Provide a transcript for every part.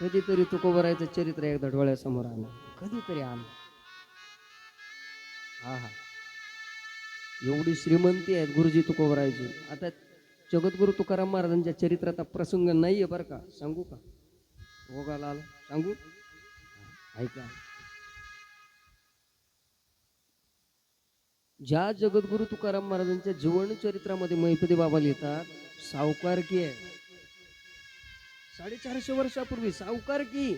कधीतरी तुकोबरायचं चरित्र एकदा डोळ्यासमोर आलं कधीतरी आलं हा हा एवढी श्रीमंती आहेत गुरुजी तुकोबरायची आता जगद्गुरु तुकाराम महाराजांच्या चरित्राचा प्रसंग प्रसंग नाहीये बरं का? सांगू का? भोगाला आला. सांगू? ऐका. ज्या जगद्गुरु तुकाराम महाराजांच्या जीवन चरित्रामध्ये मैपदी बाबा लिहितात सावकारकी आहे? साडेचारशे वर्षापूर्वी सावकार की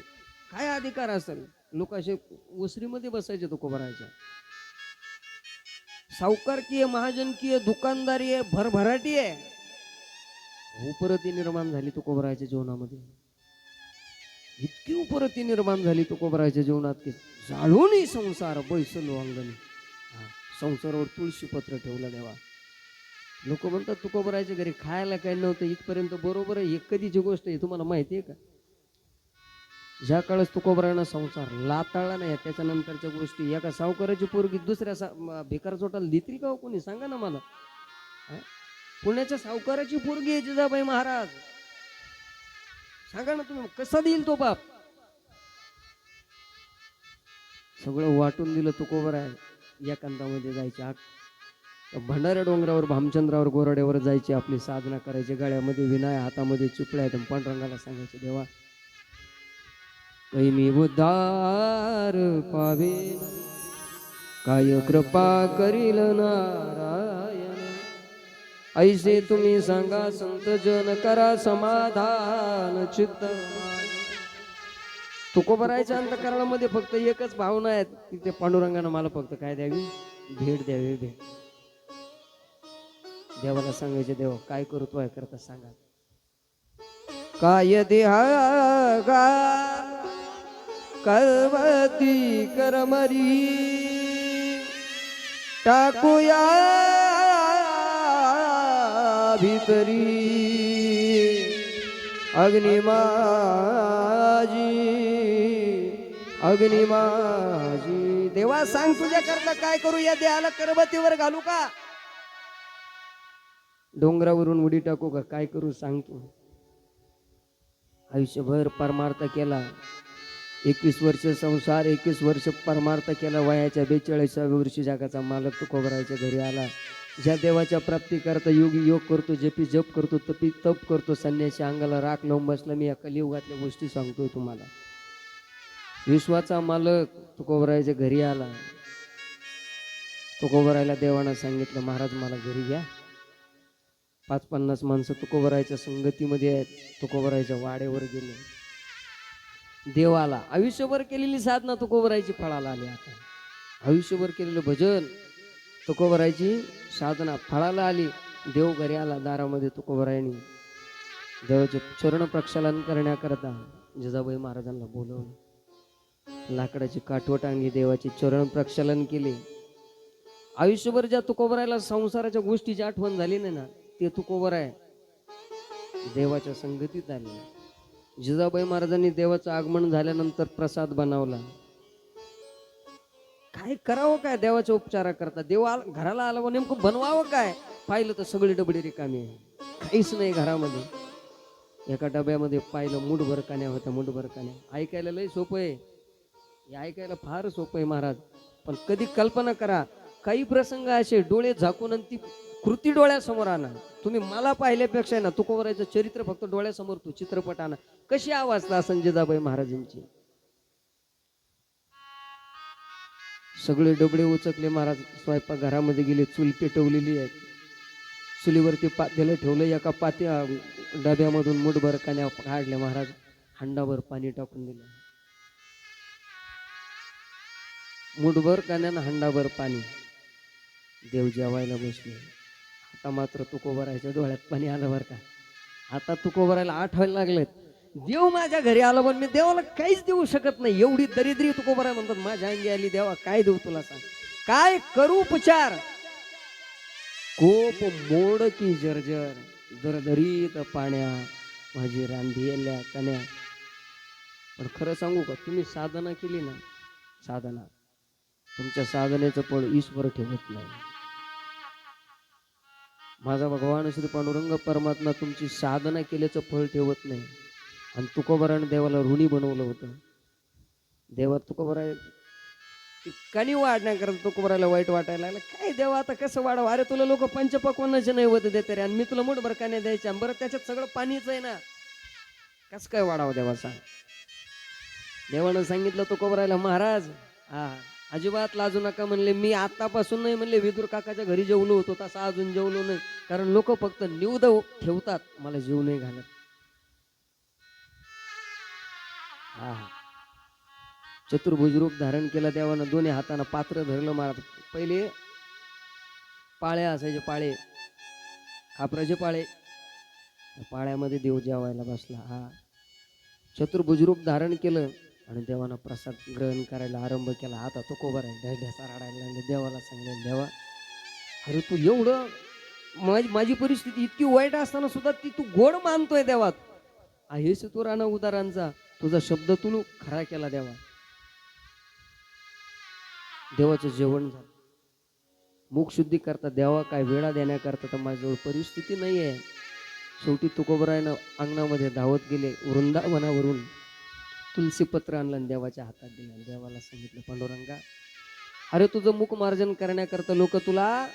काय अधिकार असेल? लोक असे वसरीमध्ये बसायचे तुकोबरायच्या सावकारकी आहे महाजनकी आहे दुकानदारी आहे भरभराटी आहे हो उपरती निर्माण झाली तुकोबराच्या जीवनामध्ये. इतकी उपरती निर्माण झाली तुकोबराच्या जीवनात की जाळूनही संसार बैसल अंगणी. संसारावर तुळशी पत्र ठेवलं देवा. लोक म्हणतात तुकोबरायच्या घरी खायला काय नव्हतं इथपर्यंत बरोबर आहे. ही कधीची गोष्ट आहे तुम्हाला माहिती आहे का? ज्या काळात तुकोबरायनं संसार लाताळला नाही त्याच्यानंतरच्या गोष्टी एका सावकाराची पोरगी दुसऱ्या सा म- भिकार चोटाला का हो कोणी? सांगा ना मला. पुण्याच्या सावकाराची पोरगी आहे जिजाबाई महाराज. सांगा ना तुम्ही कसा देईल तो बाप? सगळं वाटून दिलं तुकोबराय. एकांतामध्ये जायचे आग. भंडाऱ्या डोंगरावर भामचंद्रावर गोराड्यावर जायची आपली साधना करायची. गळ्यामध्ये विनाय हातामध्ये चिपळ्या आहेत पांडुरंगाला सांगायचे देवा मी उद्धार पावे काय कृपा करील नारायण. ऐसे तुम्ही सांगा संत जन करा समाधान चित्त. तुकोबरायच्या अंतकरणामध्ये फक्त एकच भावना आहेत तिथे पांडुरंगानं मला फक्त काय द्यावी? भेट द्यावी भेट. देवाला सांगायचे देव काय करू तो आहे करता सांगा. काय देहा कळवती करमरी टाकूया भीतरी. अग्निमाजी अग्निमाजी देवा सांग तुझ्या करता काय करू या देहाला करबतीवर घालू का? डोंगरावरून उडी टाकू का? काय करू सांगतो. आयुष्यभर परमार्थ केला. एकवीस वर्ष संसार एकवीस वर्ष परमार्थ केला. वयाच्या बेचाळीसाव्या वर्षी जगाचा मालक तुकोबरायच्या घरी आला. ज्या देवाच्या प्राप्ती करता योगी योग करतो जपी जप करतो तपी तप करतो संन्याशी अंगाला राख लावून बसला. मी या कलियुगातल्या गोष्टी सांगतो तुम्हाला. विश्वाचा मालक तुकोबरायच्या घरी आला. तुकोबरायला देवानं सांगितलं महाराज मला घरी घ्या पाच पन्नास माणसं तुकोबरायच्या संगतीमध्ये आहेत तुकोबरायच्या वाड्यावर गेले. देवाला आयुष्यभर केलेली साधना तुकोबरायची फळाला आली आता. आयुष्यभर केलेलं भजन तुकोबरायची साधना फळाला आली. देव घरी आला दारामध्ये तुकोबरायनी देवाचे चरण प्रक्षालन करण्याकरता जिजाबाई महाराजांना बोलवलं. लाकडाची काठवट अंगी देवाचे चरण प्रक्षालन केले. आयुष्यभर ज्या तुकोबरायला संसाराच्या गोष्टीची आठवण झाली नाही ना ते तुकोबर आहे देवाच्या संगतीत आले. जिजाबाई महाराजांनी देवाचं आगमन झाल्यानंतर प्रसाद बनवला. काय करावं काय देवाच्या उपचारा करता? देव घराला आला व नेमकं बनवावं काय? पाहिलं तर सगळी डबडी रिकामी आहे. काहीच नाही घरामध्ये. एका डब्यामध्ये पाहिलं मुठभर कान्या होत्या मुठभर कान्या ऐकायला लय सोपं आहे. हे ऐकायला फार सोपं आहे महाराज. पण कधी कल्पना करा काही प्रसंग असे डोळे झाकून आणि ती कृती डोळ्यासमोर आणा. तुम्ही मला पाहिल्यापेक्षा ना तुकोबरायचं चरित्र फक्त डोळ्यासमोर तू चित्रपट आणा. कशी आवाजला संजयदाबाई महाराजांची? सगळे डबडे उचकले महाराज स्वयंपाक घरामध्ये गेले चूल पेटवलेली आहे चुलीवरती पातेलं ठेवलं एका पात्या डब्यामधून मुठभर कान्या काढल्या महाराज. हंडाभर पाणी टाकून दिलं. मुठभर कान्यानं हंडाभर पाणी. देव जेवायला बसले. आता मात्र तुकोबरायच्या डोळ्यात पाणी आलं बरं का. आता तुकोबरायला आठवायला लागलेत. देव माझ्या घरी आला पण मी देवाला काहीच देऊ शकत नाही. एवढी दरिद्री तुकोबराय म्हणतात माझ्या अंगी आली देवा काय देऊ तुला सांग. काय करू उपचार? कोप मोड की जर्जर दरदरीत पाण्या माझी रांधियल्या कन्या पण खरं सांगू का तुम्ही साधना केली ना साधना तुमच्या साधनेचं फळ ईश्वर ठेवत नाही. माझा भगवान श्री पांडुरंग परमात्मा तुमची साधना केल्याचं फळ ठेवत नाही. आणि तुकोबराने देवाला ऋणी बनवलं होतं. देवा तुकोबरा कणी वाढण्याकरता तुकोबराला वाईट वाटायला लागलं. काय देवा आता कसं वाढवा? अरे तुला लोक पंचपक्वानाचे नैवत देते रे. आणि मी तुला मोठ बरकाने नाही द्यायच्या बरं त्याच्यात सगळं पाणीच आहे ना. कसं काय वाढावं देवा सांग? देवानं सांगितलं तुकोबरायला महाराज हा अजिबात लाजू नका म्हणले. मी आतापासून नाही म्हणले विदुर काकाच्या घरी जेवलो होतो तसा अजून जेवलो नाही. कारण लोक फक्त निवद ठेवतात मला जीव नाही घालत. हा चतुर्भुज रूप धारण केलं देवानं दोन्ही हातानं पात्र धरलं मला पहिले पाळे असायचे पाळे. खापराचे पाळे. पाळ्यामध्ये देव जेवायला बसला. हा. चतुर्भुज रूप धारण केलं आणि देवानं प्रसाद ग्रहण करायला आरंभ केला. आता तो कोबर आहे ढसा राडायला लागले देवाला सांगले देवा अरे तू एवढं माझी माझी परिस्थिती इतकी वाईट असताना सुद्धा ती तू गोड मानतोय देवात. आहे तू राणा उदारांचा. तुझा शब्द तू खरा केला देवा. देवाचं जेवण झालं. मुख शुद्धी करता देवा काय वेळा देण्याकरता तर माझ्याजवळ परिस्थिती नाही आहे शेवटी तुकोबरायनं अंगणामध्ये धावत गेले वृंदावनावरून तुलसीपत्र आणलं आणि देवाच्या हातात दिलं. आणि देवाला सांगितलं पांडुरंगा अरे तुझं मुख मार्जन करण्याकरता लोक तुला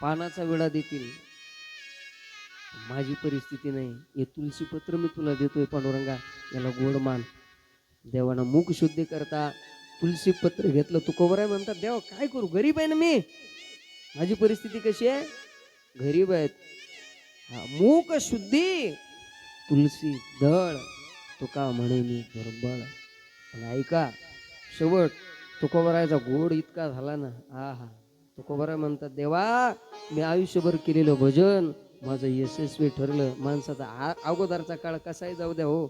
पानाचा विडा देतील. माझी परिस्थिती नाही. हे तुलसीपत्र मी तुला देतोय पांडुरंगा. याला गोड मान. देवानं मुख शुद्धी करता तुलसी पत्र घेतलं. तू कोबराय म्हणतात देवा काय करू? गरीब आहे ना मी. माझी परिस्थिती कशी आहे? गरीब आहेत. हा मूक शुद्धी तुलसी दळ. तुका म्हणे मी दुर्बळ पण ऐका शेवट तुकोबरायचा गोड इतका झाला ना हा हा तुकोबराय म्हणतात देवा मी आयुष्यभर केलेलं भजन माझं यशस्वी ठरलं. माणसाचा आ अगोदरचा काळ कसाही जाऊ द्या हो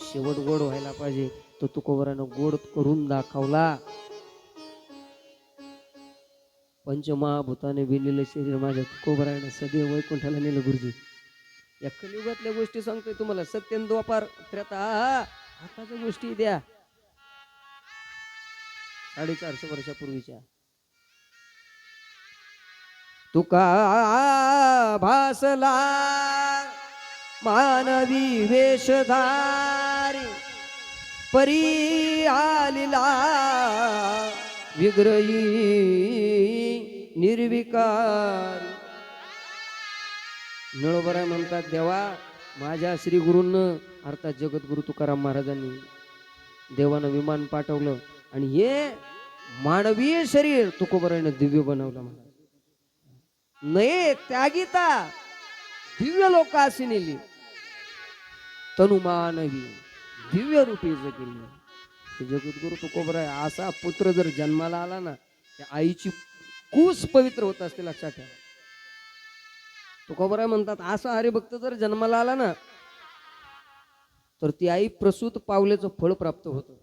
शेवट गोड व्हायला पाहिजे. तो तुकोबरानं गोड करून दाखवला. पंचमहाभूताने विणलेलं शरीर माझ्या तुकोबरायनं सदैव वैकुंठाला नेलं गुरुजी. या कलियुगातल्या गोष्टी सांगतोय तुम्हाला. सत्यन द्वापार त्रेता. आताच्या गोष्टी द्या. साडेचारशे वर्षापूर्वीच्या. तुका भासला मानवी वेशधारी. परी आलिला विग्रही निर्विकारी. नळबराय म्हणतात देवा माझ्या श्री गुरूंनं अर्थात जगद्गुरु तुकाराम महाराजांनी देवानं विमान पाठवलं आणि हे मानवीय शरीर तुकोबरायनं दिव्य बनवलं मला नये त्यागिता दिव्य अशी नेली. तनु मानवी दिव्य रूपी जगिली. जगद्गुरु तुकोबराय असा पुत्र जर जन्माला आला ना त्या आईची कूस पवित्र होत असते लक्षात ठेवा. तुकोबराय म्हणतात असा हरिभक्त जर जन्माला आला ना तर ती आई प्रसूत पावलेचं फळ प्राप्त होतं.